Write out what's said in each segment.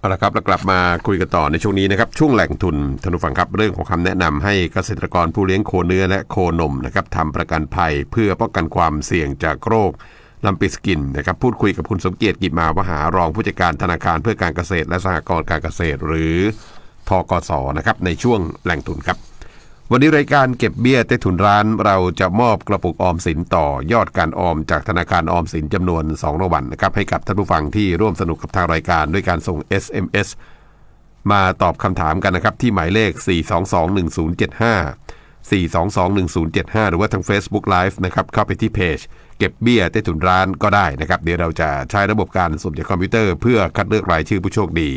เอาละครับเรากลับมาคุยกันต่อในช่วงนี้นะครับช่วงแหล่งทุนท่านผู้ฟังครับเรื่องของคำแนะนำให้เกษตรกรผู้เลี้ยงโคเนื้อและโคนมนะครับทำประกันภัยเพื่อป้องกันความเสี่ยงจากโรคลำปีสกินนะครับพูดคุยกับคุณสมเกียรติกิจมาวหารองผู้จัดการธนาคารเพื่อการเกษตรและสหกรณ์การเกษตร หรือทกสนะครับในช่วงแหล่งทุนครับ วันนี้รายการเก็บเบี้ยใต้ถุนร้านเราจะมอบกระปุกออมสินต่อยอดการออมจากธนาคารออมสินจำนวน2รางวัลนะครับให้กับท่านผู้ฟังที่ร่วมสนุกกับทางรายการด้วยการส่ง SMS มาตอบคำถามกันนะครับ ที่หมายเลข 4221075 4221075 หรือว่าทาง Facebook Live นะครับเข้าไปที่เพจ เก็บเบี้ยใต้ถุนร้านก็ได้นะครับ เดี๋ยวเราจะใช้ระบบการสุ่มจากคอมพิวเตอร์เพื่อคัดเลือกรายชื่อผู้โชคดี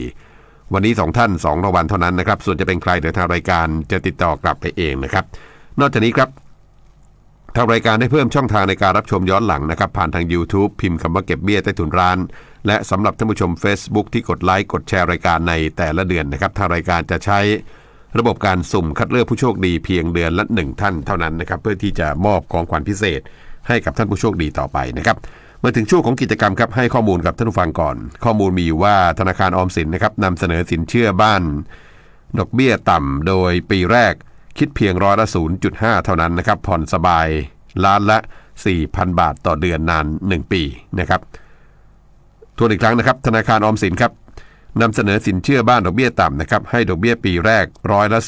วันนี้ 2 ท่าน 2รางวัลเท่านั้นนะครับ ส่วนจะเป็นใครเดี๋ยวทางรายการจะติดต่อกลับไปเองนะครับ นอกจากนี้ครับทางรายการได้เพิ่มช่องทางในการรับชมย้อนหลังนะครับ ผ่านทาง YouTube พิมพ์คำว่าเก็บเบี้ยใต้ถุนร้าน และสำหรับท่านผู้ชม Facebook ที่กดไลค์กดแชร์รายการในแต่ละเดือนนะครับทางรายการจะใช้ระบบการสุ่มคัดเลือกผู้โชคดีเพียงเดือนละหนึ่งท่านเท่านั้นนะครับเพื่อที่จะมอบของขวัญพิเศษให้กับท่านผู้โชคดีต่อไปนะครับ มาถึงช่วงของกิจกรรมครับให้ข้อมูลกับท่านผู้ฟังก่อน ข้อมูลมีอยู่ว่าธนาคารออมสินนะครับนำเสนอสินเชื่อบ้าน ดอกเบี้ยต่ำโดยปีแรกคิดเพียงร้อยละ 0.5 เท่านั้นนะครับผ่อนสบายล้านละ 4,000 บาทต่อเดือนนาน 1 ปีนะครับทวนอีกครั้งนะครับ ธนาคารออมสินครับนำเสนอสินเชื่อบ้านดอกเบี้ยต่ำนะครับให้ดอกเบี้ยปีแรกร้อยละ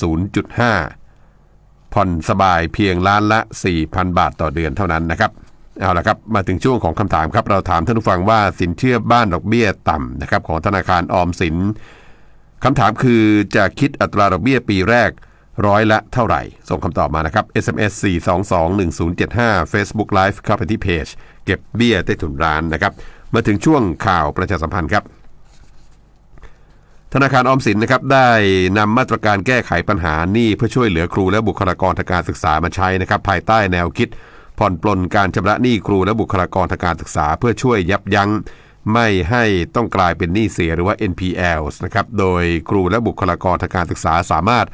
0.5 ผ่อนสบายเพียงล้านละ 4,000 บาทต่อเดือนเท่านั้นนะครับ เอาละครับมาถึงช่วงของคำถามครับ เราถามท่านผู้ฟังว่าสินเชื่อบ้านดอกเบี้ยต่ำนะครับของธนาคารออมสินคำถามคือจะคิดอัตราดอกเบี้ยปีแรกร้อยละเท่าไหร่ ส่งคำตอบมานะครับ SMS 4221075 Facebook Live เข้าไปที่เพจ เก็บเบี้ยใต้ถุนร้านนะครับ มาถึงช่วงข่าวประชาสัมพันธ์ครับ ธนาคารออมสินนะครับได้นำมาตรการแก้ไขปัญหาหนี้เพื่อช่วยเหลือครูและบุคลากรทางการศึกษามาใช้นะครับ ภายใต้แนวคิด ผ่อนปลนการชำระหนี้ครูและบุคลากรทางการศึกษา เพื่อช่วยยับยั้งไม่ให้ต้องกลายเป็นหนี้เสียหรือว่า NPL นะครับ โดยครูและบุคลากรทางการศึกษาสามารถ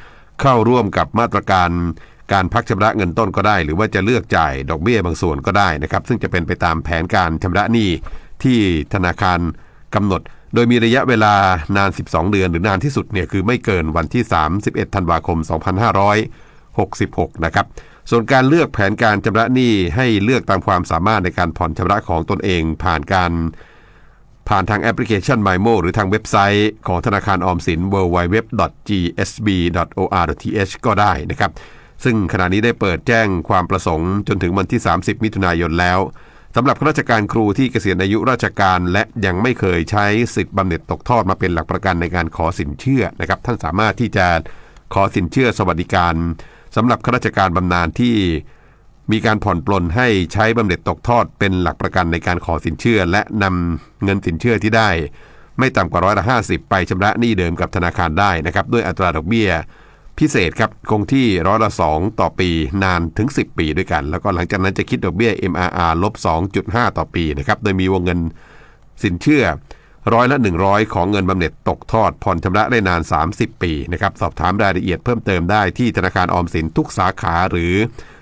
เข้าร่วมกับมาตรการการพักชำระเงินต้นก็ได้ หรือว่าจะเลือกจ่ายดอกเบี้ยบางส่วนก็ได้นะครับ ซึ่งจะเป็นไปตามแผนการชำระหนี้ที่ธนาคารกำหนด โดยมีระยะเวลานาน 12 เดือน หรือนานที่สุดเนี่ยคือไม่เกินวันที่ 31 ธันวาคม 2566 นะครับ ส่วนการเลือกแผนการชำระหนี้ให้เลือกตามความสามารถในการผ่อนชำระของตนเองผ่านการผ่านทางแอปพลิเคชัน MyMo หรือทางเว็บไซต์ของธนาคารออมสิน www.gsb.or.th ก็ได้นะครับ ซึ่งขณะนี้ได้เปิดแจ้งความประสงค์จนถึงวันที่ 30 มิถุนายนแล้วสำหรับข้าราชการครูที่เกษียณอายุราชการ และยังไม่เคยใช้สิทธิ์บำเหน็จตกทอดมาเป็นหลักประกันในการขอสินเชื่อนะครับ ท่านสามารถที่จะขอสินเชื่อสวัสดิการ สำหรับข้าราชการบำนาญที่มีการผ่อนปลนให้ใช้บำเหน็จตกทอดเป็นหลักประกันในการขอสินเชื่อ และนำเงินสินเชื่อที่ได้ ไม่ต่ำกว่าร้อยละห้าสิบไปชำระหนี้เดิมกับธนาคารได้นะครับด้วยอัตราดอกเบี้ยพิเศษครับคงที่ร้อยละสองต่อปีนานถึง 10 ปีด้วยกัน แล้วก็หลังจากนั้นจะคิดดอกเบี้ย MRR ลบ 2.5 ต่อปีนะครับโดยมีวงเงินสินเชื่อ ร้อยละ 100 ของเงินบำเหน็จตกทอดผ่อนชำระได้นาน 30 ปีนะครับสอบถามรายละเอียดเพิ่มเติมได้ที่ธนาคารออมสินทุกสาขาหรือ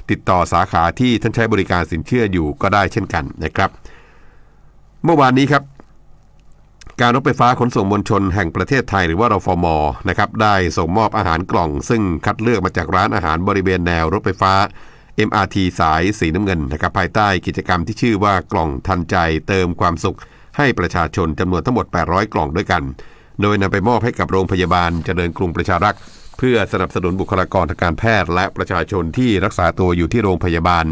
ติดต่อสาขาที่ท่านใช้บริการสินเชื่ออยู่ก็ได้เช่นกันนะครับ เมื่อวานนี้ครับ การรถไฟฟ้าขนส่งมวลชนแห่งประเทศไทยหรือว่ารฟมนะครับได้ส่งมอบอาหารกล่อง ซึ่งคัดเลือกมาจากร้านอาหารบริเวณแนวรถไฟฟ้า MRT สายสีน้ำเงินนะครับภายใต้กิจกรรมที่ชื่อว่ากล่องทันใจเติมความสุข ให้ประชาชนจำนวนทั้งหมด 800 กล่องด้วยกัน โดยนำไปมอบให้กับโรงพยาบาลเจริญกรุงประชารักษ์เพื่อสนับสนุนบุคลากรทางการแพทย์และประชาชนที่รักษาตัวอยู่ที่โรงพยาบาล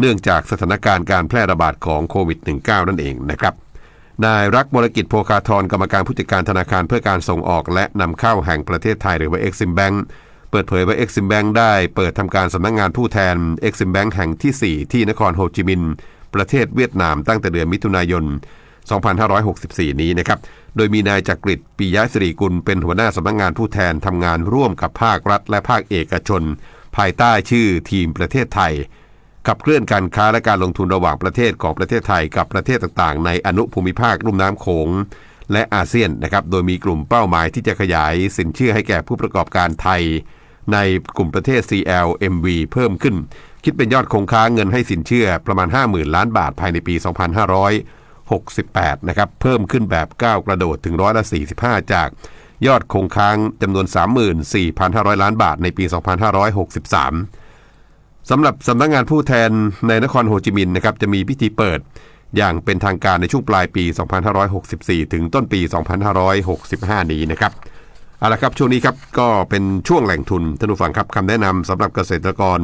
เนื่องจากสถานการณ์การแพร่ระบาดของโควิด -19 นั่นเองนะครับนายรักมรกิจโพคาทรกรรมการผู้จัดการธนาคารเพื่อการส่งออกและนำเข้าแห่งประเทศไทยหรือว่า Exim Bank เปิดเผยว่า Exim Bank ได้เปิดทำการสำนักงงานผู้แทน Exim Bank แห่งที่ 4 ที่นครโฮจิมินห์ประเทศเวียดนามตั้งแต่เดือนมิถุนายน 2564 นี้นะครับ โดยมีนายจักริดปิยะสิริกุลเป็นหัวหน้าสำนักงงานผู้แทนทำงานร่วมกับภาครัฐ และภาคเอกชน ภายใต้ชื่อทีมประเทศไทย ขับเคลื่อนการค้าและการลงทุนระหว่างประเทศของประเทศไทยกับประเทศต่างๆ ในอนุภูมิภาคลุ่มน้ำโขงและอาเซียนนะครับ โดยมีกลุ่มเป้าหมายที่จะขยายสินเชื่อให้แก่ผู้ประกอบการไทย ในกลุ่มประเทศ CLMV เพิ่มขึ้น คิดเป็นยอดคงค้างเงินให้สินเชื่อประมาณ 50,000 ล้านบาทภายในปี 2566 68 นะครับ เพิ่มขึ้นแบบก้าวกระโดดถึงร้อยละ 45 จากยอดคงค้างจำนวน 34,500 ล้านบาทในปี 2563 สำหรับสำนักงงานผู้แทนในนครโฮจิมินห์นะครับ จะมีพิธีเปิดอย่างเป็นทางการในช่วงปลายปี 2564 ถึงต้นปี 2565 นี้นะครับเอาละครับช่วงนี้ครับก็เป็นช่วงแหล่งทุนท่านผู้ฟังครับคำแนะนำสำหรับเกษตรกร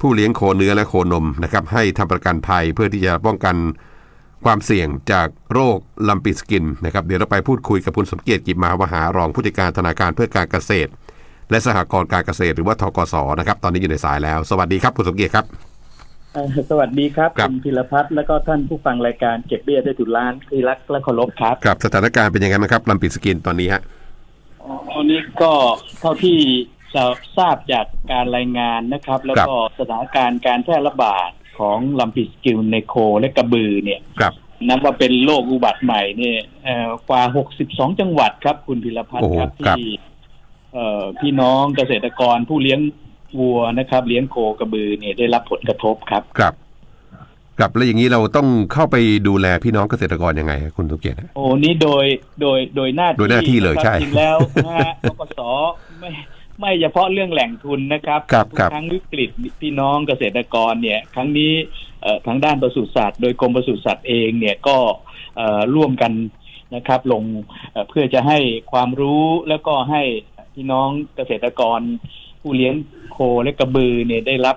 ผู้เลี้ยงโคเนื้อและโคนมนะครับให้ทำประกันภัยเพื่อที่จะป้องกัน ความเสี่ยงจากโรคลัมปิสกินนะครับเดี๋ยวเราไปพูดคุยกับคุณสมเกียรติกิจมหาวหารองผู้จัดการธนาคารเพื่อการเกษตร และสหกรณ์การเกษตรหรือว่าทกสนะครับตอนนี้อยู่ในสายแล้ว สวัสดีครับคุณสมเกียรติครับเอ่อสวัสดีครับครับณพิรพัฒน์และก็ท่านผู้ฟังรายการเก็บเบี้ยได้ถุล้านที่รักและเคารพครับครับ สถานการณ์เป็นยังไงบ้างครับลัมปิสกินตอนนี้ฮะอันนี้ก็เท่าที่จะทราบจากการรายงานนะครับ แล้วก็สถานการณ์การแพร่ระบาด ของลัมปิสกิลในโคและกระบือเนี่ยครับนับว่าเป็นโรคอุบัติใหม่เนี่ยเอ่อกว่า 62 จังหวัดครับ คุณพิรพัฒโอ้น์โหครับครับที่เอ่อพี่น้องเกษตรกรผู้เลี้ยงวัวนะครับ เลี้ยงโคกระบือเนี่ยได้รับผลกระทบครับครับครับแล้วอย่างนี้เราต้องเข้าไปดูแลพี่น้องเกษตรกรยังไงฮะคุณสมเกียรติฮะโอ้นี่โดยโดยโดยหน้าที่โดยหน้าที่เลยะครับใช่จริงแล้วนะฮะทกสไม่ ไม่เฉพาะเรื่องแหล่งทุนนะครับครับทุกครับครั้งวิกฤตพี่น้องเกษตรกรเนี่ยครั้งนี้เอ่อทางด้านปศุสัตว์โดยกรมปศุสัตว์เองเนี่ยก็เอ่อร่วมกันนะครับ ลงเอ่อเพื่อจะให้ความรู้แล้วก็ให้พี่น้องเกษตรกร ผู้เลี้ยงโคและกระบือเนี่ยได้รับ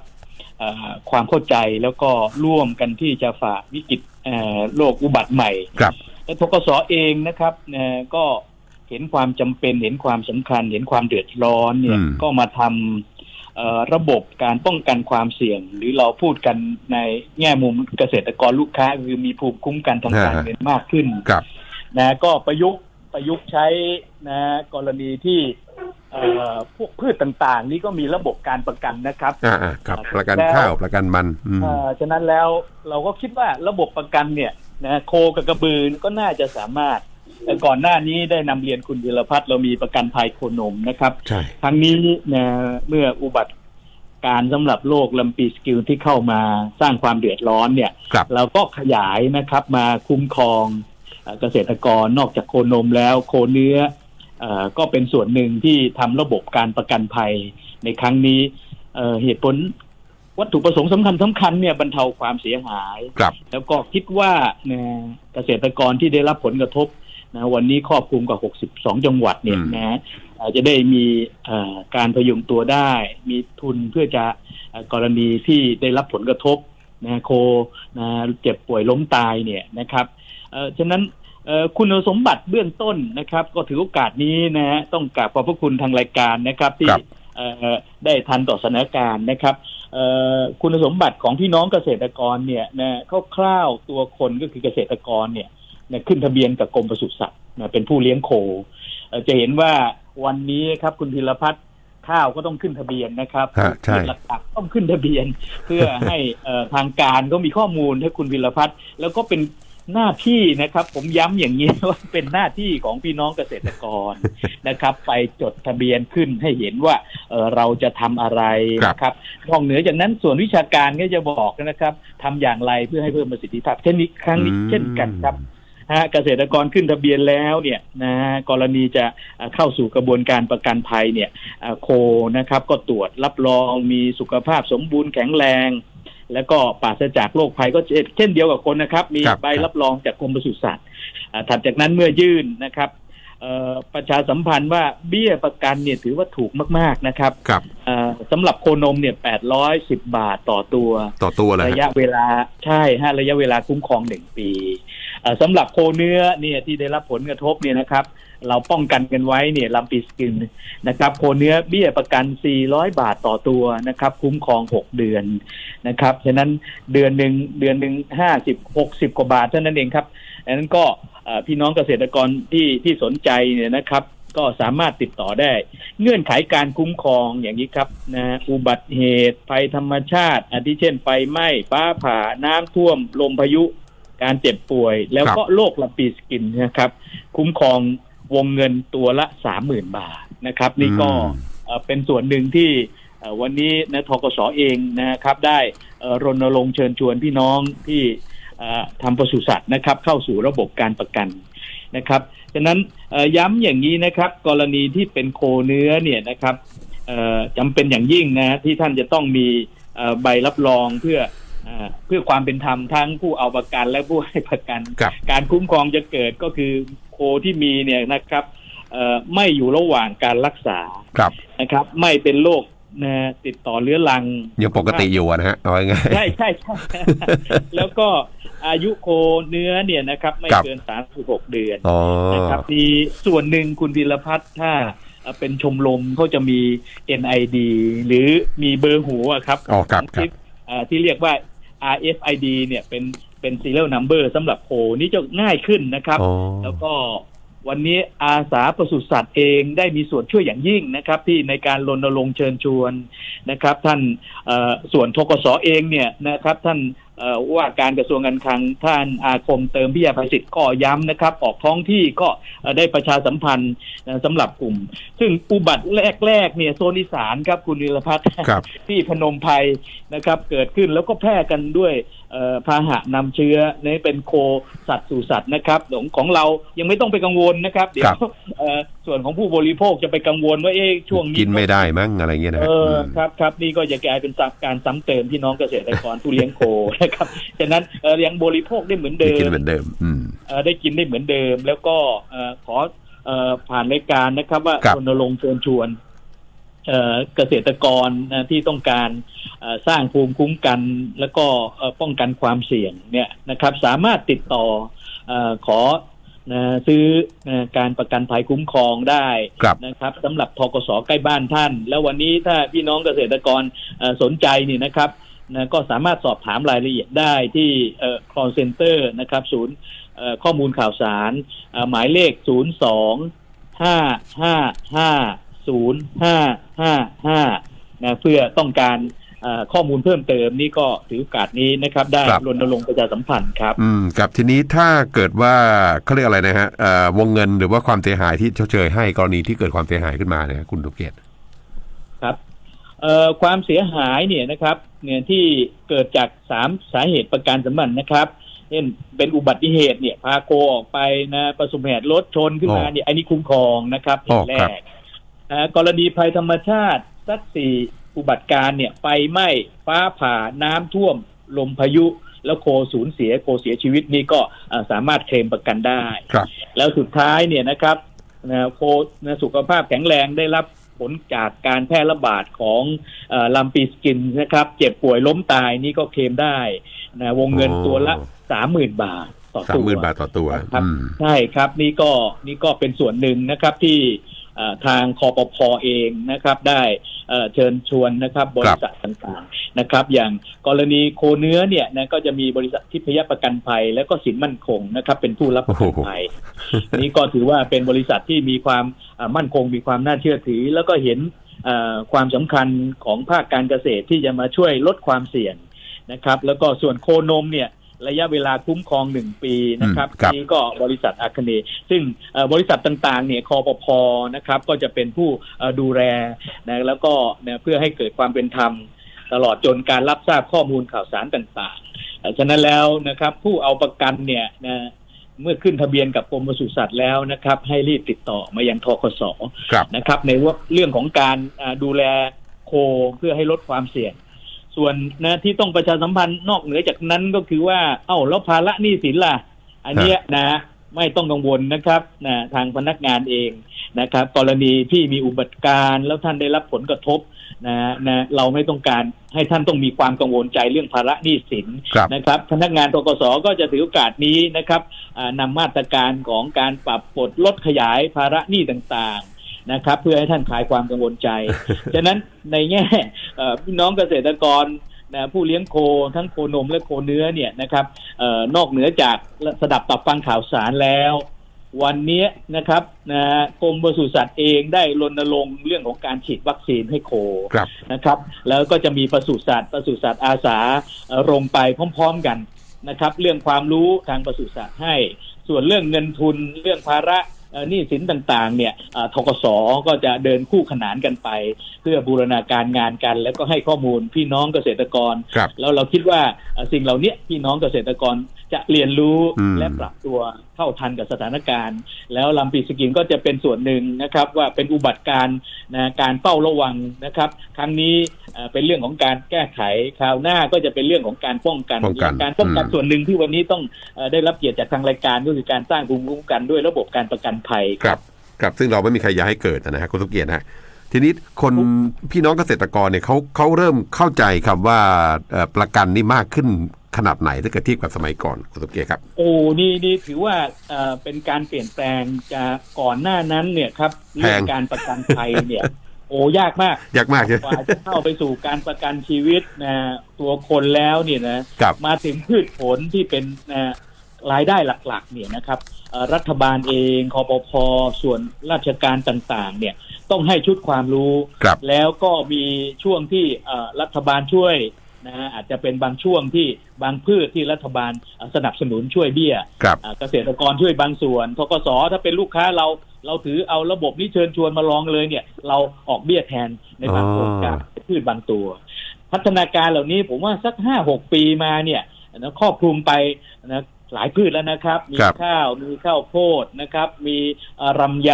เอ่อความเข้าใจแล้วก็ร่วมกันที่จะฝ่าวิกฤตเอ่อโรคอุบัติใหม่ครับ และทกสเองนะครับเอ่อก็ เห็นความจำเป็น เห็นความสำคัญ เห็นความเดือดร้อนเนี่ยอืมก็มาทำเอ่อระบบการป้องกันความเสี่ยง หรือเราพูดกันในแง่มุมเกษตรกรลูกค้า คือมีภูมิคุ้มกันทางการเงินมากขึ้นครับนะก็ประยุกต์ประยุกต์ใช้นะกรณีที่เอ่อพวกพืชต่างๆ นี่ก็มีระบบการประกันนะครับอ่าอ่าครับครับ ประกันแล้วข้าวประกันมันอืมเอ่อฉะนั้นแล้วเราก็คิดว่าระบบประกันเนี่ยนะโคกับกระบือก็น่าจะสามารถแต่ ก่อนหน้านี้ได้นำเรียนคุณวิรพัฒน์เรามีประกันภัยโคนมนะครับใช่ครั้งนี้นะเมื่ออุบัติการสำหรับโรคลัมปีสกิลที่เข้ามาสร้างความเดือดร้อนเนี่ยครับเราก็ขยายนะครับมาคุ้มครองเอ่อเกษตรกรนอกจากโคนมแล้วโคเนื้อเออก็เป็นส่วนหนึ่งที่ทำระบบการประกันภัยในครั้งนี้เอ่อเหตุผลวัตถุประสงค์สำคัญสำคัญเนี่ยบรรเทาความเสียหายครับแล้วก็คิดว่านะเกษตรกรที่ได้รับผลกระทบ นะวันนี้ครอบคลุมกว่า 62 จังหวัดเนี่ยอืมนะอาจจะได้มีเอ่อการพยุงตัวได้ มีทุนเพื่อจะเอ่อกรณีที่ได้รับผลกระทบนะโคนะเจ็บป่วยล้มตายเนี่ยนะครับเอ่อฉะนั้นเอ่อคุณสมบัติเบื้องต้นนะครับ ก็ถือโอกาสนี้นะฮะต้องกราบขอบพระคุณทางรายการนะครับ ที่ครับเอ่อได้ทันต่อสถานการณ์นะครับเอ่อคุณสมบัติของพี่น้องเกษตรกรเนี่ยนะคร่าวๆตัวคนก็คือเกษตรกรเนี่ยนะ ขึ้นทะเบียนกับกรมปศุสัตว์นะเป็นผู้เลี้ยงโคเอ่อจะเห็นว่าวันนี้ครับคุณพิรพัฒน์ข้าวก็ต้องขึ้นทะเบียนนะครับฮะใช่หลักๆต้องขึ้นทะเบียน เพื่อให้เอ่อทางการก็มีข้อมูลให้คุณพิรพัฒน์แล้วก็เป็นหน้าที่นะครับ ผมย้ำอย่างนี้ว่าเป็นหน้าที่ของพี่น้องเกษตรกรนะครับ ไปจดทะเบียนขึ้นให้เห็นว่าเอ่อเราจะทำอะไรครับนะครับนอกเหนือจากนั้นส่วนวิชาการก็จะบอกนะครับทำอย่างไรเพื่อให้เพิ่มประสิทธิภาพเช่นนี้ครั้งนี้อืมเช่นกันครับ ฮะเกษตรกรขึ้นทะเบียนแล้วเนี่ยนะกรณีจะเอ่อเข้าสู่กระบวนการประกันภัยเนี่ยเอ่อโคนะครับก็ตรวจรับรองมีสุขภาพสมบูรณ์แข็งแรง แล้วก็ปราศจากโรคภัยก็เช่นเดียวกับคนนะครับ มีครับใบครับรับรองจากกรมปศุสัตว์อ่าถัดจากนั้นเมื่อยื่นนะครับเอ่อ ประชาสัมพันธ์ว่าเบี้ยประกันเนี่ยถือว่าถูกมาก ๆนะครับครับเอ่อสำหรับโคนมเนี่ย810บาทต่อตัว ต่อตัวเลยระยะเวลาใช่ฮะระยะเวลาคุ้มครองหนึ่งปีเอ่อสำหรับโคเนื้อเนี่ยที่ได้รับผลกระทบเนี่ยนะครับ เราป้องกันกันไว้เนี่ยลัมปีสกินนะครับโคเนื้อเบี้ยประกัน 400 บาทต่อตัวนะครับ คุ้มครอง 6 เดือนนะครับฉะนั้นเดือนหนึ่งเดือนหนึ่งห้าสิบหกสิบกว่าบาทเท่านั้นเองครับดังนั้นก็เอ่อ พี่น้องเกษตรกรที่ที่สนใจเนี่ยนะครับ ก็สามารถติดต่อได้ เงื่อนไขการคุ้มครองอย่างนี้ครับนะอุบัติเหตุภัยธรรมชาติอาทิเช่นไฟไหม้ฟ้าผ่าน้ำท่วม ลมพายุ การเจ็บป่วย แล้วก็โรคละปีสกินนะครับ คุ้มครองวงเงินตัวละสามหมื่นบาทนะครับ นี่ก็อืมเอ่อเป็นส่วนหนึ่งที่เอ่อวันนี้นะทกสเองนะครับ ได้เอ่อรณรงค์เชิญชวนพี่น้องที่เอ่อ ทำปศุสัตว์นะครับ เข้าสู่ระบบการประกันนะครับฉะนั้นเอ่อย้ำอย่างนี้นะครับ กรณีที่เป็นโคเนื้อเนี่ยนะครับเอ่อจำเป็นอย่างยิ่งนะที่ท่านจะต้องมีเอ่อใบรับรองเพื่อเอ่อเพื่อความเป็นธรรมทั้งผู้เอาประกันและผู้ให้ประกันครับการคุ้มครองจะเกิดก็คือโคที่มีเนี่ยนะครับเอ่อไม่อยู่ระหว่างการรักษาครับนะครับ ไม่เป็นโรค นะติดต่อเรื้อรังยังปกติอยู่อะนะฮะเอาไงายๆใช่ใช่ใช่แล้วก็อายุโคเนื้อเนี่ยนะครับ ไม่ครับเกินสามสิบหกเดือนอ๋อนะครับมีส่วนหนึ่งคุณธีรพัฒน์ถ้าเอ่อเป็นชมรมเขาจะมี NID หรือมีเบอร์หูอะครับอ๋อครับครับที่เอ่อที่เรียกว่า RFID เนี่ยเป็นเป็น serial number สำหรับโคนี่จะง่ายขึ้นนะครับอ๋อแล้วก็ วันนี้อาสาปศุสัตว์เองได้มีส่วนช่วยอย่างยิ่งนะครับ ที่ในการรณรงค์เชิญชวนนะครับ ท่านเอ่อส่วนทกสเองเนี่ยนะครับ ท่านเอ่อว่าการกระทรวงการคลังท่านอาคมเติมพิยาภัยศิษย์ก็ย้ำนะครับ ออกท้องที่ก็เอ่อได้ประชาสัมพันธ์นะสำหรับกลุ่ม ซึ่งอุบัติแรกๆเนี่ยโซนอีสานครับคุณวิรพัฒน์ครับที่พนมไพรนะครับ เกิดขึ้นแล้วก็แพร่กันด้วยเอ่อ พาหะนำเชื้อนี่เป็นโคสัตว์สู่สัตว์นะครับของของเรายังไม่ต้องไปกังวลนะครับ เดี๋ยวเอ่อส่วนของผู้บริโภคจะไปกังวลว่าเอ๊ะช่วงนี้กินไม่ได้มั้งอะไรเงี้ยนะเอฮะอมครับครับนี่ก็จะกลายเป็นการซ้ำเติมพี่น้องเกษตรกรผู้เลี้ยงโคนะครับฉะนั้นเอ่อยังบริโภคได้เหมือนได้เดิกินมเหมือนเดิมอืมเอ่อได้กินได้เหมือนเดิม แล้วก็เอ่อขอเอ่อผ่านรายการนะครับ ว่าครับรณรงค์เชิญชวน เอ่อเกษตรกรนะที่ต้องการเอ่อสร้างภูมิคุ้มกัน แล้วก็เอ่อป้องกันความเสี่ยงเนี่ยนะครับ สามารถติดต่อเอ่อขอนะซื้อนะการประกันภัยคุ้มครองได้ครับนะครับสำหรับทกสใกล้บ้านท่าน แล้ววันนี้ถ้าพี่น้องเกษตรกรเอ่อสนใจนี่นะครับนะก็สามารถสอบถามรายละเอียดได้ที่เอ่อ call center นะครับ ศูนย์เอ่อข้อมูลข่าวสารเอ่อหมายเลข 0 2 5 5 5 0 5 5 5นะเพื่อต้องการเอ่อข้อมูลเพิ่มเติมนี่ก็ถือโอกาสนี้นะครับ ได้ครับรณรงค์ประชาสัมพันธ์ครับ อืมครับทีนี้ถ้าเกิดว่าเขาเรียกอะไรนะฮะเอ่อวงเงินหรือว่าความเสียหายที่ชดเชยให้กรณีที่เกิดความเสียหายขึ้นมาเนี่ยคุณตุเกียรติครับเอ่อความเสียหายเนี่ยนะครับเนี่ยที่เกิดจากสามสาเหตุประการสำคัญนะครับเช่นเป็นอุบัติเหตุเนี่ยพาโคออกไปนะประสบเหตุรถชนขึ้นมาอ๋อเนี่ยอันนี้คุ้มครองนะครับเหอ๋อตุแรครับกอ่า กรณีภัยธรรมชาติสักสี่อุบัติการเนี่ยไฟไหม้ฟ้าผ่าน้ำท่วม ลมพายุ แล้วโคสูญเสียโคเสียชีวิตนี่ก็อ่าสามารถเคลมประกันได้ครับ แล้วสุดท้ายเนี่ยนะครับนะโคนะสุขภาพแข็งแรงได้รับผลจากการแพร่ระบาดของลัมปีสกินนะครับ เจ็บป่วยล้มตายนี่ก็เคลมได้นะวงเงินโอ้ตัวละสามหมื่นบาทต่อสามตัหวมื่นบาทต่อตัวครับอืมใช่ครับนี่ก็นี่ก็เป็นส่วนหนึ่งนะครับที่เอ่อ ทางคอปพอเองนะครับ ได้เอ่อเชิญชวนนะครับบริษัทต่างๆนะครับ อย่างกรณีโคเนื้อเนี่ยนะก็จะมีบริษัททิพยประกันภัย แล้วก็สินมั่นคงนะครับ เป็นผู้รับประกันภัยนี่ก็ถือว่าเป็นบริษัทที่มีความอ่ามั่นคงมีความน่าเชื่อถือ แล้วก็เห็นเอ่อความสำคัญของภาคการเกษตรที่จะมาช่วยลดความเสี่ยงนะครับ แล้วก็ส่วนโคนมเนี่ย ระยะเวลาคุ้มครองหนึ่งปีนะครับอืมครับ นี่ก็บริษัทอาคเนย์ซึ่งเอ่อบริษัทต่างๆเนี่ยคอปพนะครับ ก็จะเป็นผู้เอ่อดูแลนะแล้วก็นะเพื่อให้เกิดความเป็นธรรม ตลอดจนการรับทราบข้อมูลข่าวสารต่างๆเอ่อฉะนั้นแล้วนะครับ ผู้เอาประกันเนี่ยนะเมื่อขึ้นทะเบียนกับกรมปศุสัตว์แล้วนะครับ ให้รีบติดต่อมายังทกสครับ นะครับในเรื่องของการอ่าดูแลโคเพื่อให้ลดความเสี่ยง ส่วนนะที่ต้องประชาสัมพันธ์นอกเหนือจากนั้นก็คือว่า เอ้าแล้วภาระหนี้สินล่ะ อันเนี้ยนะไม่ต้องกังวลนะครับนะทางพนักงานเองนะครับ กรณีที่มีอุบัติการณ์แล้วท่านได้รับผลกระทบนะนะเราไม่ต้องการให้ท่านต้องมีความกังวลใจเรื่องภาระหนี้สินครับนะครับ พนักงานตกสก็จะถือโอกาสนี้นะครับอ่านำมาตรการของการปรับปลดลดขยายภาระหนี้ต่างๆ นะครับ เพื่อให้ท่านคลายความกังวลใจ ฉะนั้นในแง่เอ่อพี่น้องเกษตรกรนะผู้เลี้ยงโคทั้งโคนมและโคเนื้อเนี่ยนะครับเออนอกเหนือจากสดับตับฟังข่าวสารแล้ว วันนี้นะครับนะกรมปศุสัตว์เองได้รณรงค์เรื่องของการฉีดวัคซีนให้โคครับนะครับ แล้วก็จะมีปศุสัตว์ปศุสัตว์อาสาเอ่อลงไปพร้อม ๆกันนะครับ เรื่องความรู้ทางปศุสัตว์ให้ ส่วนเรื่องเงินทุนเรื่องภาระเอ่อ หนี้สินต่างๆ เนี่ยเอ่อทกสก็จะเดินคู่ขนานกันไป เพื่อบูรณาการงานกัน แล้วก็ให้ข้อมูลพี่น้องเกษตรกรครับแล้วเราคิดว่าเอ่อสิ่งเหล่านี้พี่น้องเกษตรกรจะเรียนรู้อืมและปรับตัว เข้าทันกับสถานการณ์ แล้วลำปีสกินก็จะเป็นส่วนหนึ่งนะครับ ว่าเป็นอุบัติการณ์นะการเฝ้าระวังนะครับ ครั้งนี้เอ่อเป็นเรื่องของการแก้ไขคราวหน้าก็จะเป็นเรื่องของการป้องกันป้องกันการป้องกันอืมส่วนหนึ่งที่วันนี้ต้องเอ่อได้รับเกียรติจากทางรายการก็คือการสร้างภูมิคุ้มกันด้วยระบบการประกันภัยครับครับซึ่งเราไม่มีใครอยากให้เกิดนะฮะคุณสมเกียรตินะฮะทีนี้คนพี่น้องเกษตรกรเนี่ยเขาเขาเริ่มเข้าใจคำว่าเอ่อประกันนี่มากขึ้น ขนาดไหนถ้าเกิดเทียบกับสมัยก่อนคุณสมเกียรติครับ โอ้นี่นี่ถือว่าเอ่อเป็นการเปลี่ยนแปลงจากก่อนหน้านั้นเนี่ยครับแพเรื่องงการประกันภัยเนี่ย โอ้ยากมากยากมากใช่ไหมกว่าจะเข้าไปสู่การประกันชีวิตนะตัวคนแล้วเนี่ยนะครับมาถึงพืชผลที่เป็นนะรายได้หลักๆ เนี่ยนะครับเอ่อรัฐบาลเองคอปพส่วนราชการต่างๆ เนี่ยต้องให้ชุดความรู้ครับแล้วก็มีช่วงที่เอ่อรัฐบาลช่วย นะฮะอาจจะเป็นบางช่วงที่บางพืชที่รัฐบาลเอ่อสนับสนุนช่วยเบี้ยครับ อ่าเกษตรกรช่วยบางส่วนทกสถ้าเป็นลูกค้าเราเราถือเอาระบบนี้เชิญชวนมาลองเลยเนี่ย เราออกเบี้ยแทนในบางอ๋อโครงการพืชบางตัว พัฒนาการเหล่านี้ผมว่าสักห้าหกปีมาเนี่ยนะครอบคลุมไปนะหลายพืชแล้วนะครับ มีครับ ข้าวมีข้าวโพดนะครับ มีเอ่อรำไย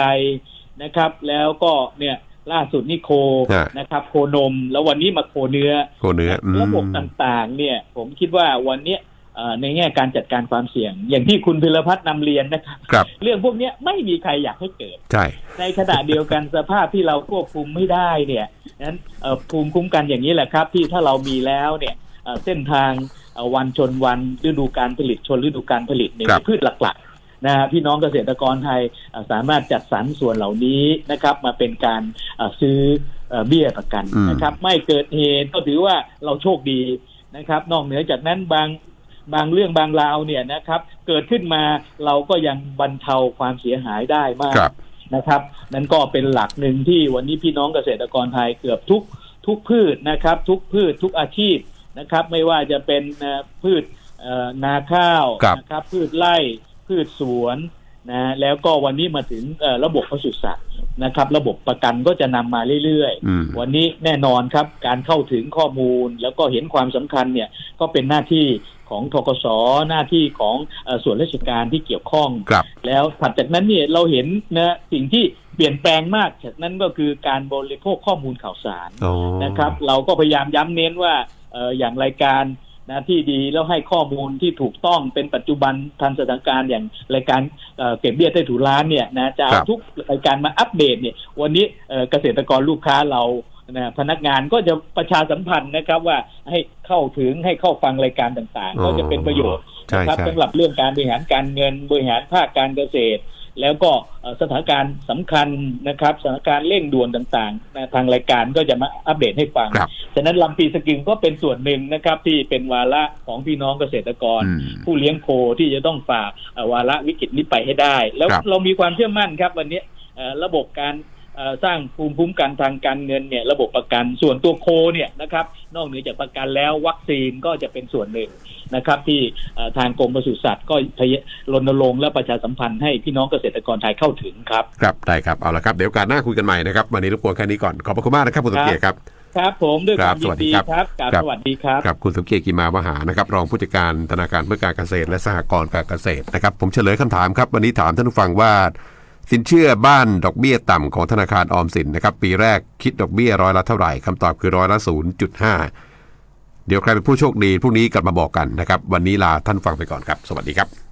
นะครับ แล้วก็เนี่ย ล่าสุดนี่โคฮะนะครับ โคนม แล้ววันนี้มาโคเนื้อโคเนื้ออืมระบบต่างๆ เนี่ย ผมคิดว่าวันเนี้ยเอ่อในแง่การจัดการความเสี่ยง อย่างที่คุณพิรพัฒน์นำเรียนนะครับครับเรื่องพวกเนี้ยไม่มีใครอยากให้เกิดใช่ในขณะเดียวกันสภาพที่เราควบคุมไม่ได้เนี่ยนั้นเอ่อภูมิคุ้มกันอย่างนี้แหละครับ ที่ถ้าเรามีแล้วเนี่ยเอ่อเส้นทางเอ่อวันชนวันฤดูการผลิตชนฤดูการผลิตเนี่ยครับพืชหลักๆ นะฮะพี่น้องเกษตรกรไทยเอ่อสามารถจัดสรรส่วนเหล่านี้นะครับมาเป็นการเอ่อซื้อเอ่อเบี้ยประกันอืมนะครับ ไม่เกิดเหตุก็ถือว่าเราโชคดีนะครับ นอกเหนือจากนั้นบางบางเรื่องบางราวเนี่ยนะครับ เกิดขึ้นมาเราก็ยังบรรเทาความเสียหายได้มากครับนะครับ นั่นก็เป็นหลักหนึ่งที่วันนี้พี่น้องเกษตรกรไทยเกือบทุกทุกพืชนะครับ ทุกพืชทุกอาชีพนะครับ ไม่ว่าจะเป็นเอ่อพืชเอ่อนาข้าวครับนะครับ พืชไร่ พืชสวนนะแล้วก็วันนี้มาถึงเอ่อระบบปศุสัตว์นะครับ ระบบประกันก็จะนำมาเรื่อยๆอืมวันนี้แน่นอนครับการเข้าถึงข้อมูล แล้วก็เห็นความสำคัญเนี่ยก็เป็นหน้าที่ของทกสหน้าที่ของเออส่วนราชการที่เกี่ยวข้องครับแล้วถัดจากนั้นเนี่ยเราเห็นนะสิ่งที่เปลี่ยนแปลงมากจากนั้นก็คือการบริโภคข้อมูลข่าวสารอ๋อนะครับ เราก็พยายามย้ำเน้นว่าเอออย่างรายการ นะที่ดีแล้วให้ข้อมูลที่ถูกต้องเป็นปัจจุบันทันสถานการณ์อย่างรายการเอ่อเก็บเบี้ยใต้ถุนร้านเนี่ยนะจะคเอารับทุกรายการมาอัปเดตเนี่ยวันนี้เอ่อเกษตรกรลูกค้าเรานะพนักงานก็จะประชาสัมพันธ์นะครับว่าให้เข้าถึงให้เข้าฟังรายการต่างๆ ก็จะเป็นประโยชน์ใช่นะครับใช่สำหรับเรื่องการบริหารการเงินบริหารภาคการเกษตร แล้วก็เอ่อสถานการณ์สำคัญนะครับ สถานการณ์เร่งด่วนต่างๆนะทางรายการก็จะมาอัปเดตให้ฟังครับฉะนั้นลำปีสกิงก็เป็นส่วนหนึ่งนะครับ ที่เป็นวาระของพี่น้องเกษตรกรอืมผู้เลี้ยงโคที่จะต้องฝ่าเอ่อวาระวิกฤตนี้ไปให้ได้ แล้วครับเรามีความเชื่อมั่นครับวันนี้เอ่อระบบการเอ่อ สร้างภูมิคุ้มกันทางการเงินเนี่ยระบบประกันส่วนตัวโคเนี่ยนะครับนอกเหนือจากประกันแล้ววัคซีนก็จะเป็นส่วนหนึ่งนะครับ ที่เอ่อทางกรมปศุสัตว์ก็พยรณรงค์และประชาสัมพันธ์ให้พี่น้องเกษตรกรไทยเข้าถึงครับครับได้ครับเอาละครับเดี๋ยวโอการหน้าคุยกันใหม่นะครับวันนี้รบกวนแค่นี้ก่อนขอบพระคุณมากนะครับคุณสมเกียรติครับครับผมด้วยความยิครับสวันสดีดีครับครับกราบครับสวัสดีครับครับคุณสมเกียรติกิมามหานะครับรองผู้จัดการธนาคารเพื่อการเกษตรและสหกรณ์การเกษตรนะครับผมเฉลยคำถามครับวันนี้ถามท่านผู้ฟังว่า สินเชื่อบ้านดอกเบี้ยต่ำของธนาคารออมสินนะครับปีแรกคิดดอกเบี้ยร้อยละเท่าไหร่คำตอบคือร้อยละศูนย์จุดห้าเดี๋ยวใครเป็นผู้โชคดีพรุ่งนี้กลับมาบอกกันนะครับ วันนี้ลาท่านฟังไปก่อนครับ สวัสดีครับ